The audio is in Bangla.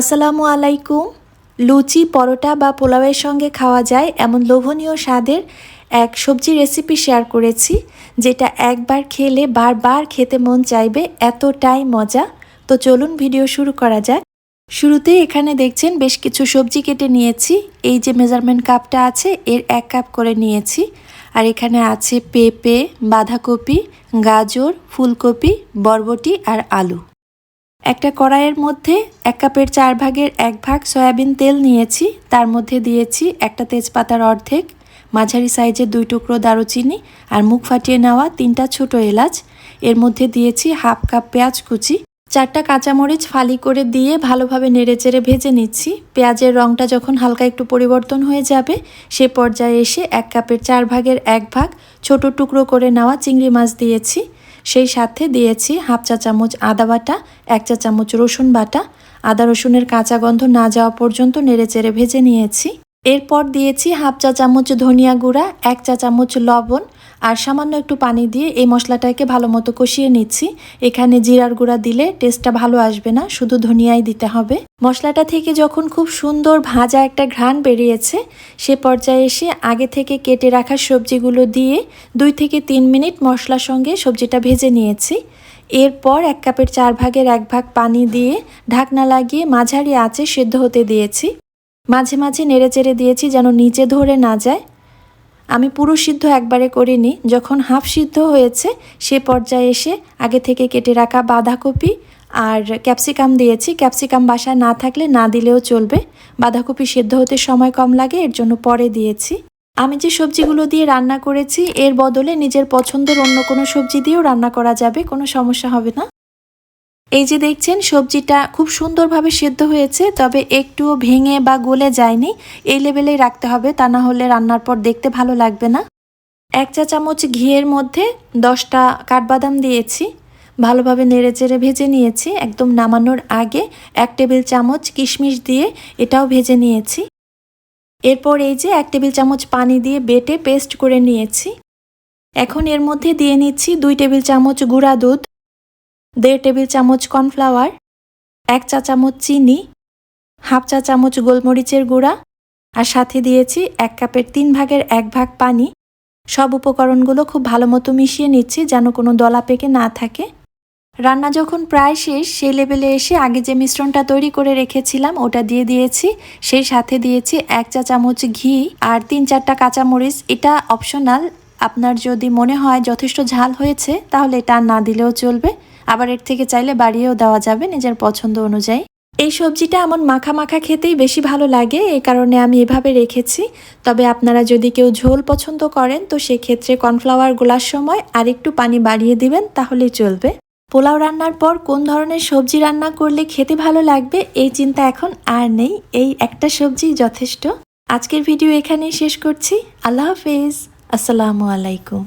আসসালামু আলাইকুম। লুচি, পরোটা বা পোলাওয়ের সঙ্গে খাওয়া যায় এমন লোভনীয় স্বাদের এক সবজি রেসিপি শেয়ার করেছি, যেটা একবার খেলে বারবার খেতে মন চাইবে, এতটাই মজা। তো চলুন ভিডিও শুরু করা যাক। শুরুতে এখানে দেখছেন বেশ কিছু সবজি কেটে নিয়েছি। এই যে মেজারমেন্ট কাপটা আছে, এর এক কাপ করে নিয়েছি। আর এখানে আছে পেঁপে, বাঁধাকপি, গাজর, ফুলকপি, বরবটি আর আলু। একটা কড়াইয়ের মধ্যে এক কাপের চার ভাগের এক ভাগ সয়াবিন তেল নিয়েছি। তার মধ্যে দিয়েছি একটা তেজপাতার অর্ধেক, মাঝারি সাইজের দুই টুকরো দারুচিনি আর মুখ ফাটিয়ে নেওয়া তিনটা ছোট এলাচ। এর মধ্যে দিয়েছি হাফ কাপ পেঁয়াজ কুচি। চারটা কাঁচামরিচ ফালি করে দিয়ে ভালোভাবে নেড়েচেড়ে ভেজে নিচ্ছি। পেঁয়াজের রঙটা যখন হালকা একটু পরিবর্তন হয়ে যাবে, সে পর্যায়ে এসে এক কাপের চার ভাগের এক ভাগ ছোট টুকরো করে নেওয়া চিংড়ি মাছ দিয়েছি। সেই সাথে দিয়েছি হাফ চা চামচ আদা বাটা, এক চা চামচ রসুন বাটা। আদা রসুনের কাঁচা গন্ধ না যাওয়া পর্যন্ত নেড়েচেড়ে ভেজে নিয়েছি। এরপর দিয়েছি হাফ চা চামচ ধনিয়া গুঁড়া, এক চা চামচ লবণ, আর সামান্য একটু পানি দিয়ে এই মশলাটাকে ভালো মতো কষিয়ে নিচ্ছি। এখানে জিরার গুঁড়া দিলে টেস্টটা ভালো আসবে না, শুধু ধনিয়াই দিতে হবে। মশলাটা থেকে যখন খুব সুন্দর ভাজা একটা ঘ্রাণ বেরিয়েছে, সে পর্যায়ে এসে আগে থেকে কেটে রাখা সবজিগুলো দিয়ে দুই থেকে তিন মিনিট মশলার সঙ্গে সবজিটা ভেজে নিয়েছি। এরপর এক কাপের চার ভাগের এক ভাগ পানি দিয়ে ঢাকনা লাগিয়ে মাঝারি আঁচে সেদ্ধ হতে দিয়েছি। মাঝে মাঝে নেড়ে চেড়ে দিয়েছি যেন নিচে ধরে না যায়। আমি পুরো সিদ্ধ একবারে করিনি। যখন হাফ সিদ্ধ হয়েছে, সে পর্যায়ে এসে আগে থেকে কেটে রাখা বাঁধাকপি আর ক্যাপসিকাম দিয়েছি। ক্যাপসিকাম বাসায় না থাকলে না দিলেও চলবে। বাঁধাকপি সিদ্ধ হতে সময় কম লাগে, এর জন্য পরে দিয়েছি। আমি যে সবজিগুলো দিয়ে রান্না করেছি, এর বদলে নিজের পছন্দের অন্য কোনো সবজি দিয়েও রান্না করা যাবে, কোনো সমস্যা হবে না। এই যে দেখছেন, সবজিটা খুব সুন্দরভাবে সেদ্ধ হয়েছে, তবে একটুও ভেঙে বা গলে যায়নি। এই লেভেলেই রাখতে হবে, তা না হলে রান্নার পর দেখতে ভালো লাগবে না। এক চা চামচ ঘিয়ের মধ্যে দশটা কাঠবাদাম দিয়েছি। ভালোভাবে নেড়েচেড়ে ভেজে নিয়েছি, একদম নামানোর আগে এক টেবিল চামচ কিশমিশ দিয়ে এটাও ভেজে নিয়েছি। এরপর এই যে এক টেবিল চামচ পানি দিয়ে বেটে পেস্ট করে নিয়েছি। এখন এর মধ্যে দিয়ে নিচ্ছি দুই টেবিল চামচ গুঁড়া দুধ। দেড় টেবিল চামচ কর্নফ্লাওয়ার, এক চা চামচ চিনি, হাফ চা চামচ গোলমরিচের গুঁড়া, আর সাথে দিয়েছি এক কাপের তিন ভাগের এক ভাগ পানি। সব উপকরণগুলো খুব ভালো মতো মিশিয়ে নিচ্ছি যেন কোনো দলা পেকে না থাকে। রান্না যখন প্রায় শেষ, সেই লেভেলে এসে আগে যে মিশ্রণটা তৈরি করে রেখেছিলাম, ওটা দিয়ে দিয়েছি। সেই সাথে দিয়েছি এক চা চামচ ঘি আর তিন চারটা কাঁচামরিচ। এটা অপশনাল আপনার যদি মনে হয় যথেষ্ট ঝাল হয়েছে, তাহলে এটা না দিলেও চলবে। আবার এর থেকে চাইলে বাড়িয়েও দেওয়া যাবে নিজের পছন্দ অনুযায়ী। এই সবজিটা এমন মাখা মাখা খেতেই বেশি ভালো লাগে এই কারণে আমি এভাবে রেখেছি। তবে আপনারা যদি কেউ ঝোল পছন্দ করেন, তো সেক্ষেত্রে কর্নফ্লাওয়ার গোলার সময় আরেকটু পানি বাড়িয়ে দিবেন, তাহলেই চলবে। পোলাও রান্নার পর কোন ধরনের সবজি রান্না করলে খেতে ভালো লাগবে, এই চিন্তা এখন আর নেই, এই একটা সবজি যথেষ্ট। আজকের ভিডিও এখানেই শেষ করছি, আল্লাহ হাফেজ, আসসালামু আলাইকুম।